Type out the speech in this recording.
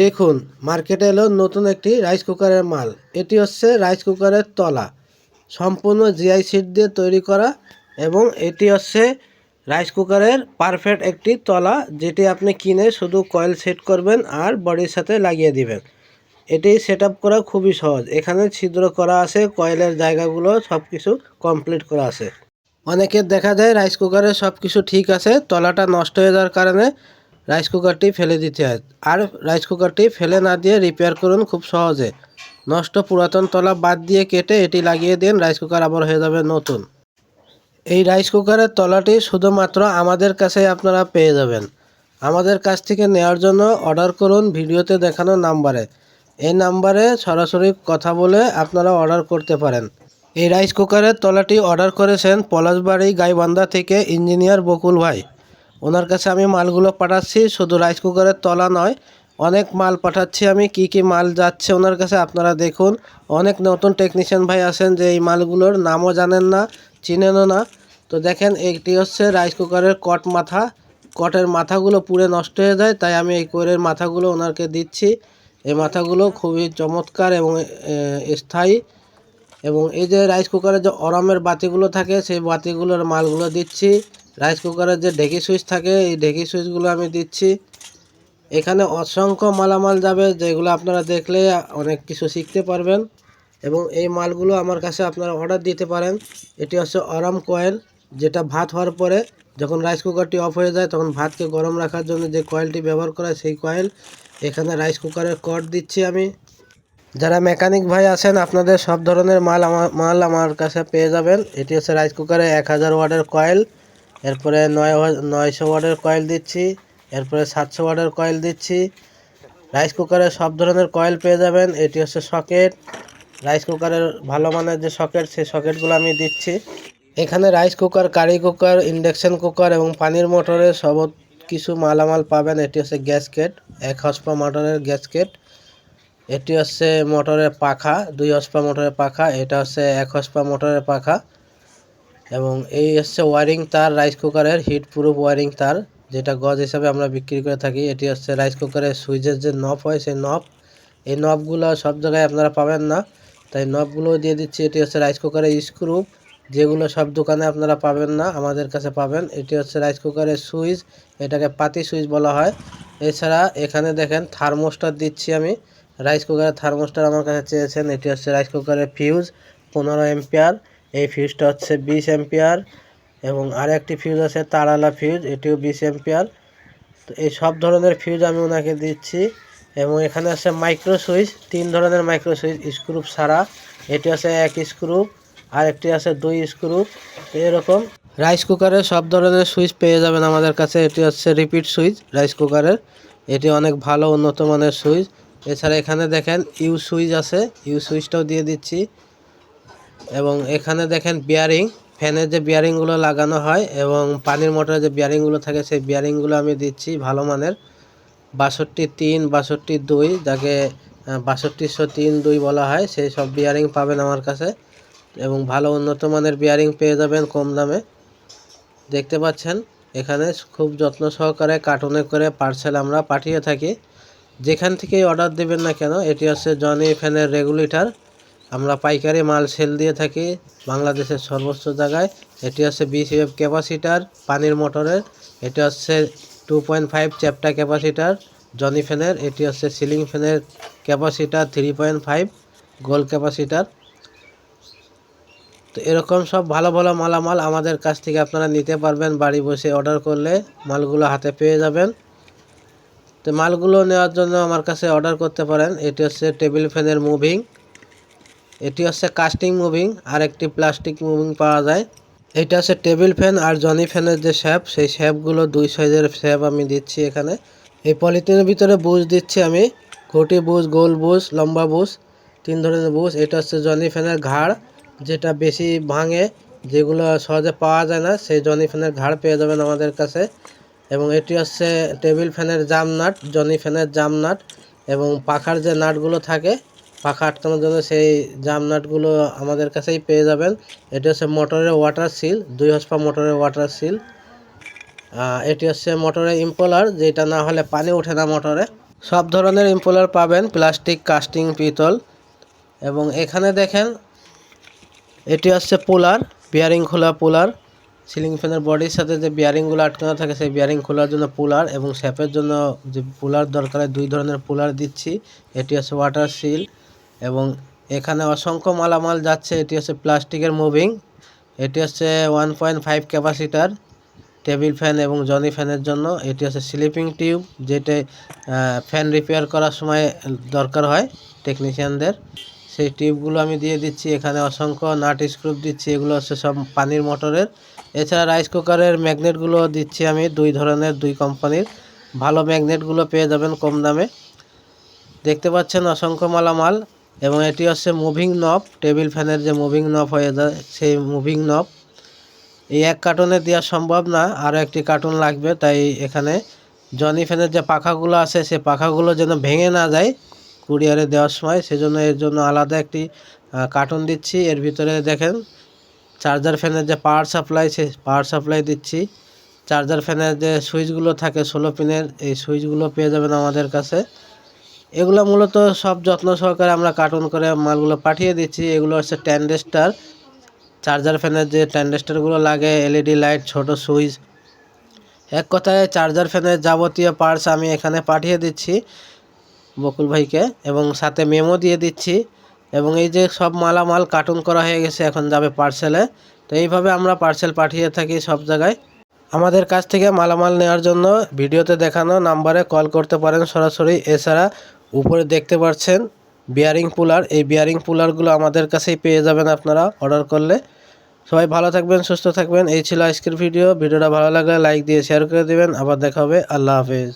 দেখুন, মার্কেটে এলো নতুন একটি রাইস কুকারের মাল। এটি হচ্ছে রাইস কুকারের তলা। সম্পূর্ণ জিআই সিট দিয়ে তৈরি করা এবং এটি হচ্ছে রাইস কুকারের পারফেক্ট একটি তলা, যেটি আপনি কিনে শুধু কয়েল সেট করবেন আর বডির সাথে লাগিয়ে দিবেন। এটি সেট করা খুবই সহজ। এখানে ছিদ্র করা আছে, কয়েলের জায়গাগুলো সব কিছু কমপ্লিট করা আছে। অনেকের দেখা যায় রাইস কুকারে সব কিছু ঠিক আছে, তলাটা নষ্ট হয়ে যাওয়ার কারণে রাইস কুকারটি ফেলে দিতে হয়। আর রাইস কুকারটি ফেলে না দিয়ে রিপেয়ার করুন খুব সহজে। নষ্ট পুরাতন তলা বাদ দিয়ে কেটে এটি লাগিয়ে দিন রাইস কুকার আবার হয়ে যাবে নতুন। এই রাইস কুকারের তলাটি শুধুমাত্র আমাদের কাছে আপনারা পেয়ে যাবেন। আমাদের কাছ থেকে নেওয়ার জন্য অর্ডার করুন ভিডিওতে দেখানো নাম্বারে। এই নাম্বারে সরাসরি কথা বলে আপনারা অর্ডার করতে পারেন। এই রাইস কুকারের তলাটি অর্ডার করেছেন পলাশবাড়ি গাইবান্ধা থেকে ইঞ্জিনিয়ার বকুল ভাই। ওনার কাছে আমি মালগুলো পাঠাচ্ছি, শুধু রাইস কুকারের তলা নয়, অনেক মাল পাঠাচ্ছি আমি, কি কি মাল যাচ্ছে ওনার কাছে আপনারা দেখুন। অনেক নতুন টেকনিশিয়ান ভাই আছেন যে এই মালগুলোর নামও জানেন না, চিনেনও না। তো দেখেন, একটি হচ্ছে রাইস কুকারের কট মাথা কটের মাথাগুলো পুড়ে নষ্ট হয়ে যায়, তাই আমি এই কোরের মাথাগুলো ওনাকে দিচ্ছি। এই মাথাগুলো খুবই চমৎকার এবং স্থায়ী। এবং এই যে রাইস কুকারে যে অরামের বাতিগুলো থাকে, সেই বাতিগুলোর মালগুলো দিচ্ছি। রাইস কুকারের যে ঢেকি সুইচ থাকে, এই ঢেকি সুইচগুলো আমি দিচ্ছি। এখানে অসংখ্য মালামাল যাবে, যেগুলো আপনারা দেখলে অনেক কিছু শিখতে পারবেন। এবং এই মালগুলো আমার কাছে আপনারা অর্ডার দিতে পারেন। এটি হচ্ছে অরাম কয়েল যেটা ভাত হওয়ার পরে যখন রাইস কুকারটি অফ হয়ে যায়, তখন ভাতকে গরম রাখার জন্য যে কয়েলটি ব্যবহার করা সেই কয়েল এখানে রাইস কুকারের কট দিচ্ছি আমি। যারা মেকানিক ভাই আছেন, আপনাদের সব ধরনের মাল আমার মাল আমার কাছে পেয়ে যাবেন। এটি হচ্ছে রাইস কুকারে এক হাজার ওয়াটের কয়েল এরপরে নয় নয়শো ওয়াটের কয়েল দিচ্ছি, এরপরে সাতশো ওয়াটের কয়েল দিচ্ছি। রাইস কুকারে সব ধরনের কয়েল পেয়ে যাবেন, এটি হচ্ছে সকেট। রাইস কুকারের ভালো মানের যে সকেট, সেই সকেটগুলো আমি দিচ্ছি। এখানে rice cooker, curry cooker, induction cooker এবং পানির মোটরের সব কিছু মালামাল পাবেন। এটি হচ্ছে গ্যাসকেট এক হসপা মোটরের গ্যাসকেট এটি হচ্ছে মোটরের পাখা, দুই হসপা মোটরের পাখা, এটা হচ্ছে এক হসপা মোটরের পাখা। এবং এই হচ্ছে ওয়ারিং তার রাইস কুকারের হিট প্রুফ ওয়ারিং তার, যেটা গজ হিসাবে আমরা বিক্রি করে থাকি। এটি হচ্ছে রাইস কুকারের সুইচের যে নব হয়, সেই নব এই নবগুলো সব জায়গায় আপনারা পাবেন না। তাই নবগুলো দিয়ে দিচ্ছি, এটি হচ্ছে রাইস কুকারের স্ক্রু যেগুলো সব দোকানে আপনারা পাবেন না, আমাদের কাছে পাবেন। এটি হচ্ছে রাইস কুকারের সুইচ, এটাকে পাতি সুইচ বলা হয়। এছাড়া এখানে দেখেন থার্মোস্টার দিচ্ছি আমি। রাইস কুকারের থার্মোস্টার আমার কাছে চেয়েছেন, এটি হচ্ছে রাইস কুকারের ফিউজ পনেরো এম্পিয়ার এই ফিউজটা হচ্ছে বিশ এম্পিয়ার এবং আর একটি ফিউজ আছে তারালা ফিউজ এটিও বিশ এম্পিয়ার তো এই সব ধরনের ফিউজ আমি ওনাকে দিচ্ছি এবং এখানে আছে মাইক্রো সুইচ তিন ধরনের মাইক্রো সুইচ স্ক্রুপ ছাড়া। এটি আছে এক স্ক্রুপ আর একটি আছে দুই স্ক্রুপ এরকম রাইস কুকারের সব ধরনের সুইচ পেয়ে যাবেন আমাদের কাছে। এটি হচ্ছে রিপিট সুইচ রাইস কুকারের এটি অনেক ভালো উন্নত মানের সুইচ এছাড়া এখানে দেখেন ইউ সুইচ আছে। ইউ সুইচটাও দিয়ে দিচ্ছি। এবং এখানে দেখেন বিয়ারিং ফ্যানের যে বিয়ারিংগুলো লাগানো হয় এবং পানির মোটরের যে বিয়ারিংগুলো থাকে সেই বিয়ারিংগুলো আমি দিচ্ছি ভালো মানের। বাষট্টি তিন, বাষট্টি দুই, যাকে বাষট্টিশো তিন দুই বলা হয়, সেই সব বিয়ারিং পাবেন আমার কাছে। এবং ভালো উন্নত মানের বিয়ারিং পেয়ে যাবেন কম দামে। দেখতে পাচ্ছেন, এখানে খুব যত্ন সহকারে কার্টুনে করে পার্সেল আমরা পাঠিয়ে থাকি। যেখান থেকেই অর্ডার দেবেন না কেন, এটি হচ্ছে জনি ফ্যানের রেগুলেটর আমরা পাইকারি মাল সেল দিয়ে থাকি বাংলাদেশের সর্বোচ্চ জায়গায়। এটি হচ্ছে বিসিএফ ক্যাপাসিটার পানির মোটরের। এটি হচ্ছে টু পয়েন্ট ফাইভ চ্যাপ্টা ক্যাপাসিটার জনি ফ্যানের। এটি হচ্ছে সিলিং ফ্যানের ক্যাপাসিটার থ্রি পয়েন্ট ফাইভ গোল ক্যাপাসিটার তো এরকম সব ভালো ভালো মালামাল আমাদের কাছ থেকে আপনারা নিতে পারবেন বাড়ি বসে অর্ডার করলে। মালগুলো হাতে পেয়ে যাবেন। তো মালগুলো নেওয়ার জন্য আমার কাছে অর্ডার করতে পারেন। এটি হচ্ছে টেবিল ফ্যানের মুভিং এটি হচ্ছে কাস্টিং মুভিং আর একটি প্লাস্টিক মুভিং পাওয়া যায়। এটা হচ্ছে টেবিল ফ্যান আর জনি ফ্যানের যে শ্যাপ সেই শ্যাপগুলো দুই সাইজের শ্যাপ আমি দিচ্ছি এখানে। এই পলিথিনের ভিতরে বুশ দিচ্ছি আমি। ঘটি বুশ গোল বুশ লম্বা বুশ তিন ধরনের বুশ এটা হচ্ছে জনি ফ্যানের ঘাড়, যেটা বেশি ভাঙে, যেগুলো সহজে পাওয়া যায় না, সেই জনি ফ্যানের ঘাড় পেয়ে যাবেন আমাদের কাছে। এবং এটি হচ্ছে টেবিল ফ্যানের জাম নাট জনি ফ্যানের জাম নাট এবং পাখার যে নাটগুলো থাকে পাখা আটকানোর জন্য সেই জাম নাটগুলো আমাদের কাছেই পেয়ে যাবেন। এটি হচ্ছে মোটরের ওয়াটার সিল দুই হসপা মোটরের ওয়াটার সিল এটি হচ্ছে মোটরের ইম্পোলার যেটা না হলে পানি ওঠে না মোটরে। সব ধরনের ইম্পোলার পাবেন প্লাস্টিক কাস্টিং পিতল। এবং এখানে দেখেন, এটি হচ্ছে পোলার বিয়ারিং খোলা পোলার। সিলিং ফ্যানের বডির সাথে যে বিয়ারিংগুলো আটকানো থাকে, সেই বিয়ারিং খোলার জন্য পোলার এবং শ্যাপের জন্য যে পোলার দরকার দুই ধরনের পোলার দিচ্ছি। এটি হচ্ছে ওয়াটার সিল এবং এখানে অসংখ্য মালামাল যাচ্ছে। এটি হচ্ছে প্লাস্টিকের মুভিং। এটি হচ্ছে one point five capacitor, table fan এবং জনি ফ্যানের জন্য। এটি হচ্ছে স্লিপিং টিউব, যেটা ফ্যান রিপেয়ার করার সময় দরকার হয় টেকনিশিয়ানদের। সেই টিউবগুলো আমি দিয়ে দিচ্ছি। এখানে অসংখ্য নাট স্ক্রুপ দিচ্ছি। এগুলো হচ্ছে সব পানির মোটরের। এছাড়া রাইস কুকারের ম্যাগনেটগুলো দিচ্ছি আমি দুই ধরনের, দুই কোম্পানির। ভালো ম্যাগনেটগুলো পেয়ে যাবেন কম দামে। দেখতে পাচ্ছেন অসংখ্য মালামাল। এবং এটি হচ্ছে মুভিং নব, টেবিল ফ্যানের যে মুভিং নব হয়ে যায়, সেই মুভিং নব। এই এক কার্টুনে দেওয়া সম্ভব না, আরও একটি কার্টুন লাগবে, তাই এখানে জনি ফ্যানের যে পাখাগুলো আছে, সেই পাখাগুলো যেন ভেঙে না যায় কুরিয়ারে দেওয়ার সময়, সেজন্য এর জন্য আলাদা একটি কার্টুন দিচ্ছি। এর ভিতরে দেখেন, চার্জার ফ্যানের যে পাওয়ার সাপ্লাই, সে পাওয়ার সাপ্লাই দিচ্ছি। চার্জার ফ্যানের যে সুইচগুলো থাকে, ষোলো পিনের, এই সুইচগুলো পেয়ে যাবেন আমাদের কাছে। এগুলো মূলত সব যত্ন সহকারে আমরা কার্টুন করে মালগুলো পাঠিয়ে দিচ্ছি। এগুলো হচ্ছে ট্যান্ডেস্টার চার্জার ফ্যানের যে ট্যান্ডেস্টারগুলো লাগে এলইডি লাইট ছোট সুইচ এক কথায় চার্জার ফ্যানের যাবতীয় পার্টস আমি এখানে পাঠিয়ে দিচ্ছি বকুল ভাইকে এবং সাথে মেমো দিয়ে দিচ্ছি। এবং এই যে সব মালামাল কার্টুন করা হয়ে গেছে, এখন যাবে পার্সেলে তো এইভাবে আমরা পার্সেল পাঠিয়ে থাকি সব জায়গায়। আমাদের কাছ থেকে মালামাল নেওয়ার জন্য ভিডিওতে দেখানো নাম্বারে কল করতে পারেন সরাসরি। এছাড়া উপরে দেখতে পাচ্ছেন বিয়ারিং পুলার এই বিয়ারিং পুলারগুলো আমাদের কাছেই পেয়ে যাবেন আপনারা অর্ডার করলে। সবাই ভালো থাকবেন, সুস্থ থাকবেন। এই ছিল আজকের ভিডিও ভিডিওটা ভালো লাগলে লাইক দিয়ে শেয়ার করে দেবেন। আবার দেখা হবে। আল্লাহ হাফেজ।